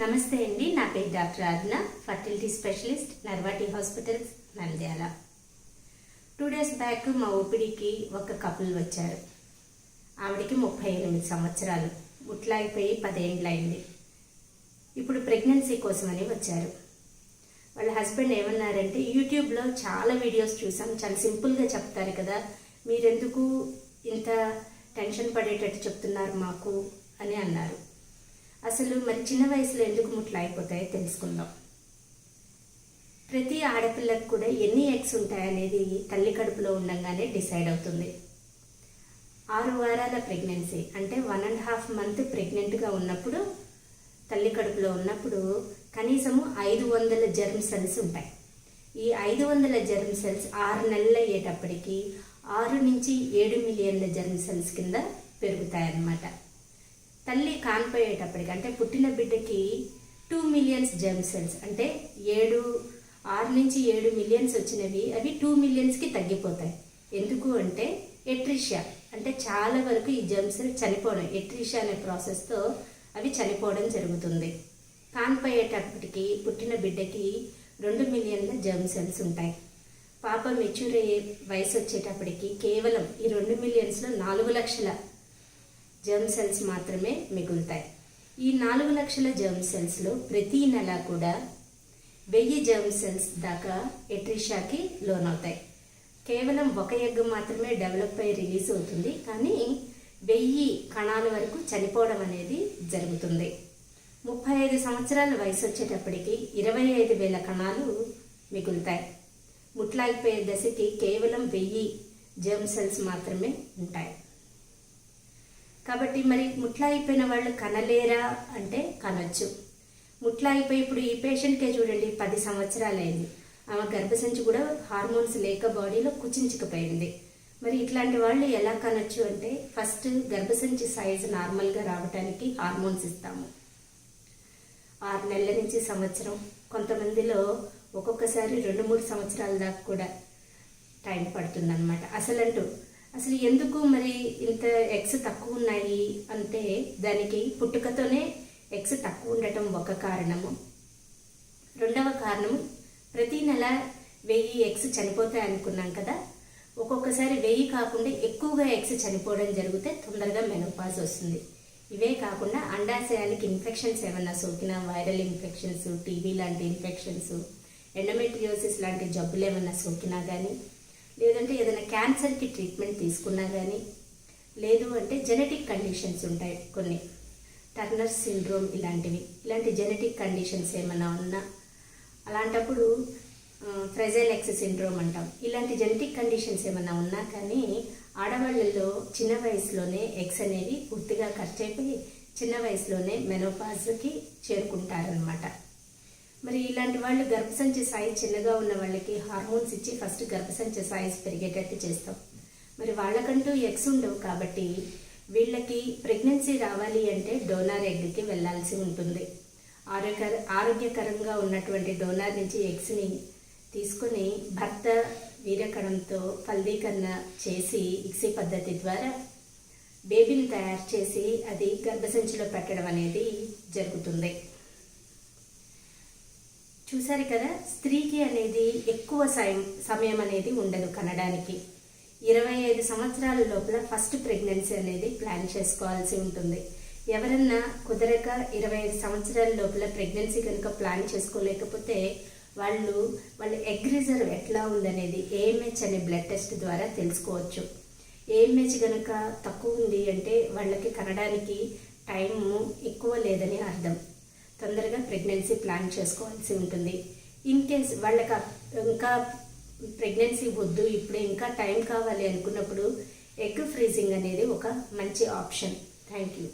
నమస్తే అండి నా పేరు doctor Agna fertility specialist Narvati hospitals Nandyal. Two days back మా ఓపిడికి ఒక కపుల్ వచ్చారు. ఆవిడకి ముప్పై ఎనిమిది సంవత్సరాలు. ముట్లాగిపోయి పదేండ్లైంది. ఇప్పుడు ప్రెగ్నెన్సీ కోసమని వచ్చారు. వాళ్ళ హస్బెండ్ ఏమన్నారంటే యూట్యూబ్లో చాలా వీడియోస్ చూసాం. చాలా సింపుల్గా చెప్తారు కదా మీరెందుకు ఇంత టెన్షన్ పడేటట్టు చెప్తున్నారు మాకు అని అన్నారు. అసలు మరి చిన్న వయసులో ఎందుకు ముట్లు అయిపోతాయో తెలుసుకుందాం. ప్రతి ఆడపిల్లకు కూడా ఎన్ని ఎగ్స్ ఉంటాయనేది తల్లి కడుపులో ఉండగానే డిసైడ్ అవుతుంది. ఆరు వారాల ప్రెగ్నెన్సీ అంటే వన్ అండ్ హాఫ్ మంత్ ప్రెగ్నెంట్గా ఉన్నప్పుడు తల్లి కడుపులో ఉన్నప్పుడు కనీసము ఐదు వందల జర్మ్ సెల్స్ ఉంటాయి. ఈ ఐదు వందల జర్మ్ సెల్స్ ఆరు నెలలు అయ్యేటప్పటికి ఆరు నుంచి ఏడు మిలియన్ల జర్మ్ సెల్స్ కింద పెరుగుతాయన్నమాట. తల్లి కాన్పోయేటప్పటికి అంటే పుట్టిన బిడ్డకి టూ మిలియన్స్ జర్మ్ సెల్స్ అంటే ఏడు ఆరు నుంచి ఏడు మిలియన్స్ వచ్చినవి అవి టూ మిలియన్స్కి తగ్గిపోతాయి. ఎందుకు అంటే ఎట్రిషియా అంటే చాలా వరకు ఈ జర్మ్ చనిపోవడం ఎట్రిషియా అనే ప్రాసెస్తో అవి చనిపోవడం జరుగుతుంది. కాన్పోయేటప్పటికి పుట్టిన బిడ్డకి రెండు మిలియన్ల జర్మ్ సెల్స్ ఉంటాయి. పాప మెచ్యూర్ అయ్యే వయసు వచ్చేటప్పటికి కేవలం ఈ రెండు మిలియన్స్లో నాలుగు లక్షల జర్మ్ సెల్స్ మాత్రమే మిగులుతాయి. ఈ నాలుగు లక్షల జర్మ్ సెల్స్లో ప్రతి నెల కూడా వెయ్యి జర్మ్ సెల్స్ దాకా ఎట్రిషాకి లోనవుతాయి. కేవలం ఒక ఎగ్ మాత్రమే డెవలప్ అయ్యి రిలీజ్ అవుతుంది. కానీ వెయ్యి కణాల వరకు చనిపోవడం అనేది జరుగుతుంది. ముప్పై ఐదు సంవత్సరాల వయసు వచ్చేటప్పటికి ఇరవై ఐదు వేల కణాలు మిగులుతాయి. ముట్లాగిపోయే దశకి కేవలం వెయ్యి జర్మ్ సెల్స్ మాత్రమే ఉంటాయి. కాబట్టి మరి ముట్లాగిపోయిన వాళ్ళు కనలేరా అంటే కనొచ్చు. ముట్లాగిపోయి ఇప్పుడు ఈ పేషెంట్కే చూడండి పది సంవత్సరాలైంది. ఆమె గర్భసంచి కూడా హార్మోన్స్ లేక బాడీలో కుచించుకుపోయింది. మరి ఇట్లాంటి వాళ్ళు ఎలా కనొచ్చు అంటే ఫస్ట్ గర్భసంచి సైజ్ నార్మల్గా రావడానికి హార్మోన్స్ ఇస్తాము. ఆరు నెలల నుంచి సంవత్సరం కొంతమందిలో ఒక్కొక్కసారి రెండు మూడు సంవత్సరాల దాకా కూడా టైం పడుతుందన్నమాట. అసలంటూ అసలు ఎందుకు మరి ఇంత ఎగ్స్ తక్కువ ఉన్నాయి అంటే దానికి పుట్టుకతోనే ఎగ్స్ తక్కువ ఉండటం ఒక కారణము. రెండవ కారణం ప్రతి నెల వెయ్యి ఎగ్స్ చనిపోతాయి అనుకున్నాం కదా. ఒక్కొక్కసారి వెయ్యి కాకుండా ఎక్కువగా ఎగ్స్ చనిపోవడం జరిగితే తొందరగా మెనోపాజ్ వస్తుంది. ఇవే కాకుండా అండాశయానికి ఇన్ఫెక్షన్స్ ఏమైనా సోకినా వైరల్ ఇన్ఫెక్షన్స్ టీబీ లాంటి ఇన్ఫెక్షన్స్ ఎండమెట్రియోసిస్ లాంటి జబ్బులు ఏమైనా సోకినా కానీ లేదంటే ఏదైనా క్యాన్సర్కి ట్రీట్మెంట్ తీసుకున్నా కానీ లేదు అంటే జెనెటిక్ కండిషన్స్ ఉంటాయి కొన్ని. టర్నర్ సిండ్రోమ్ ఇలాంటివి. ఇలాంటి జెనెటిక్ కండిషన్స్ ఏమైనా ఉన్నా అలాంటప్పుడు ఫ్రెజైల్ ఎక్స్ సిండ్రోమ్ అంటాం. ఇలాంటి జెనెటిక్ కండిషన్స్ ఏమైనా ఉన్నా కానీ ఆడవాళ్ళలో చిన్న వయసులోనే ఎగ్స్ అనేవి పూర్తిగా ఖర్చు అయిపోయి చిన్న వయసులోనే మెనోపాజ్కి చేరుకుంటారనమాట మరి ఇలాంటి వాళ్ళు గర్భసంచి సైజ్ చిన్నగా ఉన్న వాళ్ళకి హార్మోన్స్ ఇచ్చి ఫస్ట్ గర్భసంచి సైజ్ పెరిగేటట్టు చేస్తాం. మరి వాళ్ళకంటూ ఎగ్స్ ఉండవు కాబట్టి వీళ్ళకి ప్రెగ్నెన్సీ రావాలి అంటే డోనార్ ఎగ్కి వెళ్ళాల్సి ఉంటుంది. ఆరోగ్య ఆరోగ్యకరంగా ఉన్నటువంటి డోనార్ నుంచి ఎగ్స్ని తీసుకొని భర్త వీరకణంతో ఫలదీకరణ చేసి ఇక్సీ పద్ధతి ద్వారా బేబీని తయారు చేసి అది గర్భసంచిలో పెట్టడం అనేది జరుగుతుంది. చూసారు కదా స్త్రీకి అనేది ఎక్కువ సమయం సమయం అనేది ఉండదు కనడానికి. ఇరవై ఐదు సంవత్సరాల లోపల ఫస్ట్ ప్రెగ్నెన్సీ అనేది ప్లాన్ చేసుకోవాల్సి ఉంటుంది. ఎవరన్నా కుదరక ఇరవై ఐదు సంవత్సరాల లోపల ప్రెగ్నెన్సీ కనుక ప్లాన్ చేసుకోలేకపోతే వాళ్ళు వాళ్ళ ఎగ్ రిజర్వ్ ఎట్లా ఉందనేది ఏఎంహెచ్ అనే బ్లడ్ టెస్ట్ ద్వారా తెలుసుకోవచ్చు. ఏఎంహెచ్ కనుక తక్కువ ఉంది అంటే వాళ్ళకి కనడానికి టైము ఎక్కువ లేదని అర్థం. తొందరగా ప్రెగ్నెన్సీ ప్లాన్ చేసుకోవాల్సి ఉంటుంది. ఇన్ కేస్ వాళ్ళకి ఇంకా ప్రెగ్నెన్సీ వద్దు ఇప్పుడు ఇంకా టైం కావాలి అనుకున్నప్పుడు ఎగ్ ఫ్రీజింగ్ అనేది ఒక మంచి ఆప్షన్ థ్యాంక్ యూ